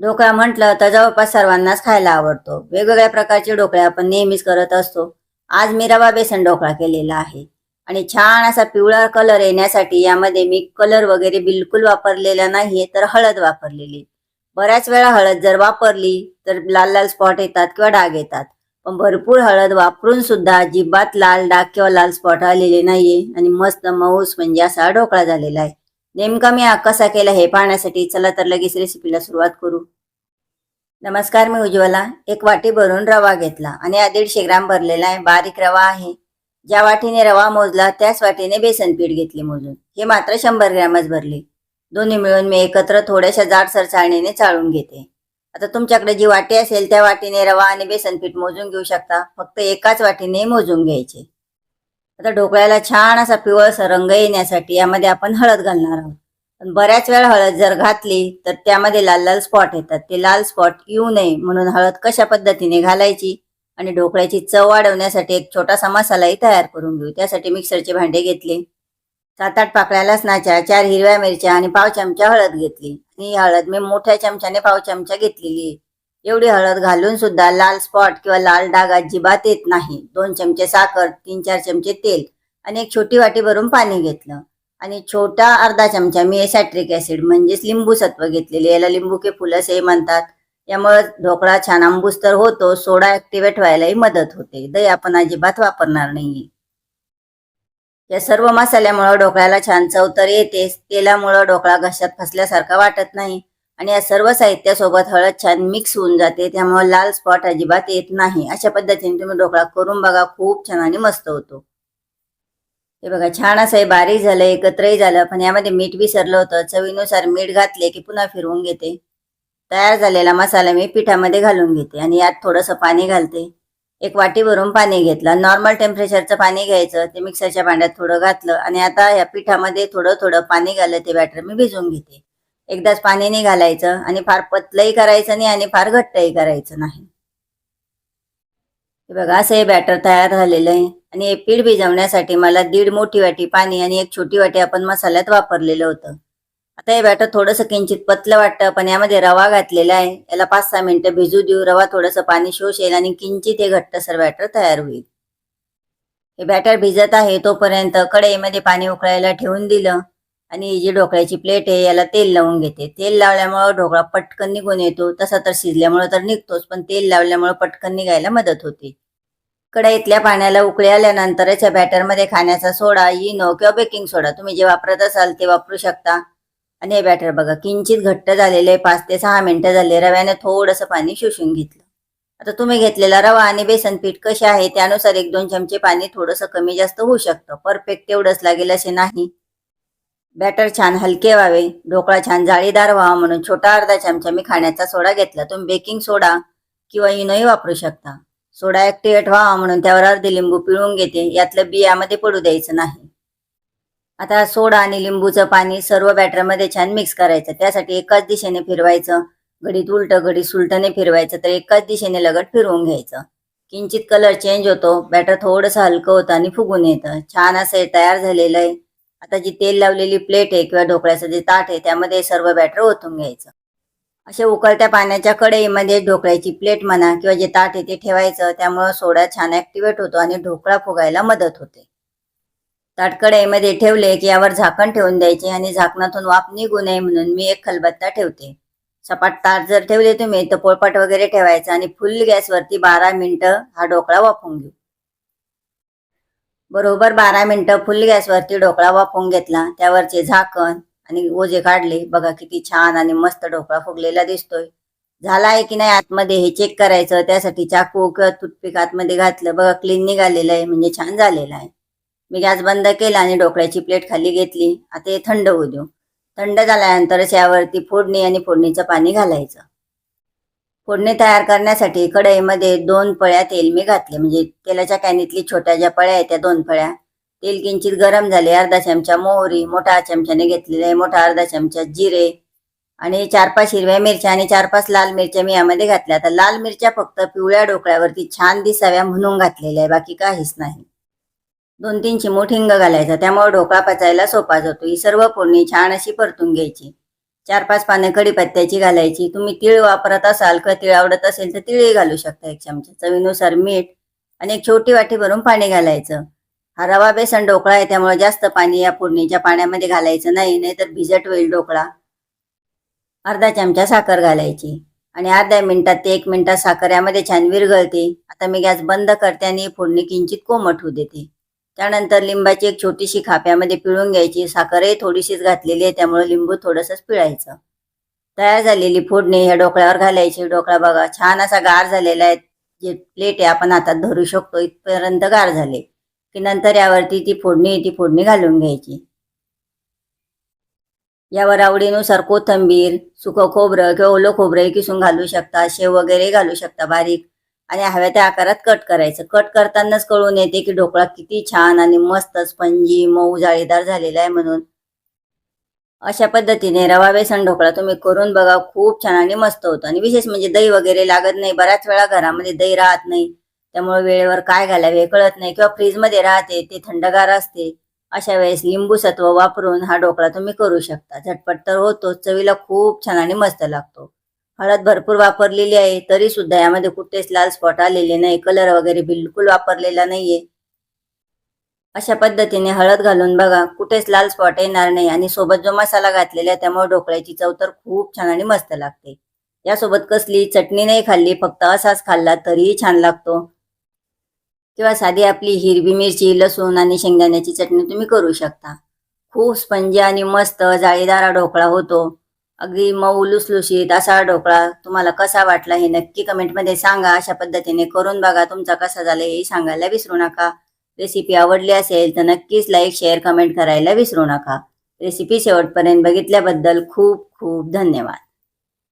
ढोकळा म्हटलं तर जवळपास सर्वांनाच खायला आवडतो. वेगवेगळ्या प्रकारचे ढोकळे आपण नेहमीच करत असतो. आज मी रवा बेसन ढोकळा केलेला आहे. आणि छान असा पिवळा कलर येण्यासाठी यामध्ये मी कलर वगैरे बिलकुल वापरलेला नाहीये तर हळद वापरलेली. बऱ्याच वेळा हळद जर वापरली तर लाल लाल स्पॉट येतात किंवा डाग येतात. पण भरपूर हळद वापरून सुद्धा अजिबात लाल डाग किंवा लाल स्पॉट आलेले नाहीये. आणि मस्त मऊस म्हणजे असा ढोकळा झालेला आहे. नेमका मी कसा केला हे पाहण्यासाठी चला तर लगेच रेसिपीला सुरुवात करू. नमस्कार मी उज्ज्वला. एक वाटी भरून रवा घेतला आणि हा दीडशे ग्राम भरलेला आहे. बारीक रवा आहे. ज्या वाटीने रवा मोजला त्याच वाटीने बेसन पीठ घेतले मोजून. हे मात्र शंभर ग्रॅमच भरले. दोन्ही मिळून मी एकत्र थोड्याशा जाडसर चाळणीने चाळून घेते. आता तुमच्याकडे जी वाटी असेल त्या वाटीने रवा आणि बेसन पीठ मोजून घेऊ शकता. फक्त एकाच वाटीने मोजून घ्यायचे. आता ढोकळ्याला छान असा पिवळसा रंग येण्यासाठी यामध्ये आपण हळद घालणार आहोत. पण बऱ्याच वेळा हळद जर घातली तर त्यामध्ये लाल लाल स्पॉट येतात. ते लाल स्पॉट येऊ नये म्हणून हळद कशा पद्धतीने घालायची आणि ढोकळ्याची चव वाढवण्यासाठी एक छोटासा मसालाही तयार करून घेऊ. त्यासाठी मिक्सरचे भांडे घेतले सात आठ पाकळ्या लसणाच्या चार हिरव्या मिरच्या आणि पाव चमचा हळद घेतली. आणि ही हळद मी मोठ्या चमच्याने पाव चमचा घेतलेली आहे. एवढी हळद घालून सुद्धा लाल स्पॉट किंवा लाल डाग अजिबात येत नाही. दोन चमचे साखर तीन चार चमचे तेल आणि एक छोटी वाटी भरून पाणी घेतलं. आणि छोटा अर्धा चमचा मी सॅट्रिक ऍसिड म्हणजेच लिंबू सत्व घेतलेले. याला लिंबू के फुल असे म्हणतात. यामुळे ढोकळा छान आंबूस तर होतो सोडा ऍक्टिव्हेट व्हायलाही मदत होते. दही आपण अजिबात वापरणार नाहीये. या सर्व मसाल्यामुळं ढोकळ्याला छान चव तर येतेच. तेलामुळं ढोकळा घशात फसल्यासारखा वाटत नाही. आणि या सर्व साहित्यासोबत हळद छान मिक्स होऊन जाते. त्यामुळे लाल स्पॉट अजिबात येत नाही. अशा पद्धतीने तुम्ही ढोकळा करून बघा. खूप छान आणि मस्त होतो. हे बघा छान असं हे बारीक झालं एकत्रही झालं. पण यामध्ये मीठ विसरलं होतं. चवीनुसार मीठ घातले की पुन्हा फिरवून घेते. तयार झालेला मसाला मी पिठामध्ये घालून घेते आणि यात थोडंसं पाणी घालते. एक वाटी भरून पाणी घेतलं. नॉर्मल टेम्परेचरचं पाणी घ्यायचं. ते मिक्सरच्या भांड्यात थोडं घातलं. आणि आता या पिठामध्ये थोडं थोडं पाणी घालत ते बॅटर मी भिजवून घेते. एकदाच पाणी घालायचं आणि फार पतलंही करायचं नाही आणि फार घट्टही करायचं नाही. बघा असं हे बॅटर तयार झालेलं आहे. आणि हे पीठ भिजवण्यासाठी मला दीड मोठी वाटी पाणी आणि एक छोटी वाटी आपण मसाल्यात वापरलेलं होतं. आता हे बॅटर थोडंसं किंचित पतलं वाटतं पण यामध्ये रवा घातलेला आहे. याला पाच सहा मिनिटं भिजू देऊ. रवा थोडंसं पाणी शोषेल आणि किंचित हे घट्टसर बॅटर तयार होईल. हे बॅटर भिजत आहे तोपर्यंत कढईमध्ये पाणी उकळायला ठेवून दिलं. आणि ही जी ढोकळ्याची प्लेट आहे याला तेल लावून घेते. तेल लावल्यामुळं ढोकळा पटकन निघून येतो. तसा तर शिजल्यामुळं तर निघतोच पण तेल लावल्यामुळं पटकन निघायला मदत होते. कढईतल्या पाण्याला उकळी आल्यानंतरच या बॅटरमध्ये खाण्याचा सोडा इनो किंवा बेकिंग सोडा तुम्ही जे वापरत असाल ते वापरू शकता. आणि हे बॅटर बघा किंचित घट्ट झालेले पाच ते सहा मिनिटं झाले रव्याने थोडंसं पाणी शोषून घेतलं. आता तुम्ही घेतलेला रवा आणि बेसन पीठ कसे आहे त्यानुसार एक दोन चमचे पाणी थोडंसं कमी जास्त होऊ शकतं. परफेक्ट तेवढंच लागेल असे नाही. बॅटर छान हलके व्हावे ढोकळा छान जाळीदार व्हावा म्हणून छोटा अर्धा चमचा मी खाण्याचा सोडा घेतला. तुम्ही बेकिंग सोडा किंवा इनोही वापरू शकता. सोडा ॲक्टिवेट व्हावा म्हणून त्यावर अर्धे लिंबू पिळून घेते यातलं बियामध्ये पडू द्यायचं नाही. आता सोडा आणि लिंबूचं पाणी सर्व बॅटरमध्ये छान मिक्स करायचं त्यासाठी एकाच दिशेने फिरवायचं. घडीत उलट घडीत सुलटने फिरवायचं तर एकाच दिशेने लगट फिरवून घ्यायचं. किंचित कलर चेंज होतो बॅटर थोडंसं हलकं होतं आणि फुगून येतं. छान असं तयार झालेलं आहे. आता जी तेल लावलेली प्लेट आहे किंवा ढोकळ्याचं जे ताट आहे त्यामध्ये सर्व बॅटर ओतून घ्यायचं. अशा उकळत्या पाण्याच्या कढईमध्ये ढोकळ्याची प्लेट म्हणा किंवा जे ताट आहे ते ठेवायचं. त्यामुळं सोडा छान ऍक्टिव्हेट होतो आणि ढोकळा फुगायला मदत होते. ताट कढईमध्ये ठेवले की यावर झाकण ठेवून द्यायचे आणि झाकणातून वाफ निघू नये म्हणून मी एक खलबत्ता ठेवते. सपाट ताट जर ठेवले तुम्ही तर पोळपाट वगैरे ठेवायचं आणि फुल गॅसवरती बारा मिनिटं हा ढोकळा वाफून घेऊ. बरोबर बारा मिनिटं फुल गॅसवरती ढोकळा वाफवून घेतला. त्यावरचे झाकण आणि ओझे काढले. बघा किती छान आणि मस्त ढोकळा फुगलेला दिसतोय. झाला आहे की नाही आतमध्ये हे चेक करायचं. त्यासाठी चाकू किंवा टूथपिक आतमध्ये घातलं. बघा क्लीन निघालेलं आहे. म्हणजे छान झालेलं आहे. मी गॅस बंद केला आणि ढोकळ्याची प्लेट खाली घेतली. आता हे थंड होऊ देऊ. थंड झाल्यानंतरच यावरती फोडणी आणि फोडणीचं पाणी घालायचं. फोडणी तयार करण्यासाठी कढईमध्ये दोन पळ्या तेल मी घातले. म्हणजे तेलाच्या कॅनीतली छोट्या ज्या पळ्या आहेत त्या दोन पळ्या तेल किंचित गरम झाले अर्धा चमचा मोहरी मोठा चमच्याने घेतलेले आहे मोठा अर्धा चमचा जिरे आणि चार पाच हिरव्या मिरच्या आणि चार पाच लाल मिरच्या मी यामध्ये घातल्या. तर लाल मिरच्या फक्त पिवळ्या डोकळ्यावरती छान दिसाव्या म्हणून घातलेल्या आहे बाकी काहीच नाही. दोन तीन चिमूट हिंग घालायचा त्यामुळे ढोकळा पचायला सोपा जातो. ही सर्व फोडणी छान अशी परतून घ्यायची. चार पाच पाने कढीपत्त्याची घालायची. तुम्ही तीळ वापरत असाल किंवा तीळ आवडत असेल तर तिळही घालू शकता एक चमचा. चवीनुसार मीठ आणि एक छोटी वाटी भरून पाणी घालायचं. हा रवा बेसन ढोकळा आहे त्यामुळे जास्त पाणी या फोडणीच्या पाण्यामध्ये घालायचं नाही नाहीतर भिजट होईल ढोकळा. अर्धा चमचा साखर घालायची आणि अर्ध्या मिनिटात ते एक मिनिटात साखर यामध्ये छान विरघळते. आता मी गॅस बंद करते आणि फोडणी किंचित कोमट होऊ देते. त्यानंतर लिंबाची एक छोटीशी खाप्यामध्ये पिळून घ्यायची. साखरही थोडीशीच घातलेली आहे त्यामुळे लिंबू थोडंसंच पिळायचं. तयार झालेली फोडणी ह्या ढोकळ्यावर घालायची. ढोकळा बघा छान असा गार झालेला आहे. जे प्लेट आहे आपण हातात धरू शकतो. इथपर्यंत गार झाले की नंतर यावरती ती फोडणी ती फोडणी घालून घ्यायची. यावर आवडीनुसार कोथंबीर सुकं खोबरं किंवा ओलं खोबरंही किसून घालू शकता. शेव वगैरे घालू शकता बारीक. आणि हव्या त्या आकारात कट करायचं. कट करतानाच कळून येते की ढोकळा किती छान आणि मस्त स्पंजी मऊ जाळीदार झालेला आहे म्हणून. अशा पद्धतीने रवा बेसन ढोकळा तुम्ही करून बघा खूप छान आणि मस्त होतो. आणि विशेष म्हणजे दही वगैरे लागत नाही. बऱ्याच वेळा घरामध्ये दही राहत नाही. त्यामुळे वेळेवर काय घालावे हे कळत नाही. किंवा फ्रीजमध्ये राहते ते थंडगार असते. अशा वेळेस लिंबू सत्व वापरून हा ढोकळा तुम्ही करू शकता. झटपट तर होतोच. चवीला खूप छान आणि मस्त लागतो. हळद भरपूर वापरलेली आहे तरी सुद्धा यामध्ये कुठेच लाल स्पॉट आलेले नाही कलर वगैरे बिलकुल वापरलेला नाहीये. अशा पद्धतीने हळद घालून बघा कुठेच लाल स्पॉट येणार नाही आणि सोबत जो मसाला घातलेला आहे त्यामुळे ढोकळ्याची चव तर खूप छान आणि मस्त लागते. यासोबत कसली चटणी नाही खाल्ली फक्त असाच खाल्ला तरीही छान लागतो. किंवा साधी आपली हिरवी मिरची लसूण आणि शेंगदाण्याची चटणी तुम्ही करू शकता. खूप स्पंजी आणि मस्त जाळीदार ढोकळा होतो. अगदी मऊ लुसलुशीत असा ढोकळा तुम्हाला कसा वाटला हे नक्की कमेंटमध्ये सांगा. अशा पद्धतीने करून बघा तुमचा कसा झाला हे सांगायला विसरू नका. रेसिपी आवडली असेल तर नक्कीच लाईक शेअर कमेंट करायला विसरू नका. रेसिपी शेवटपर्यंत बघितल्याबद्दल खूप खूप धन्यवाद.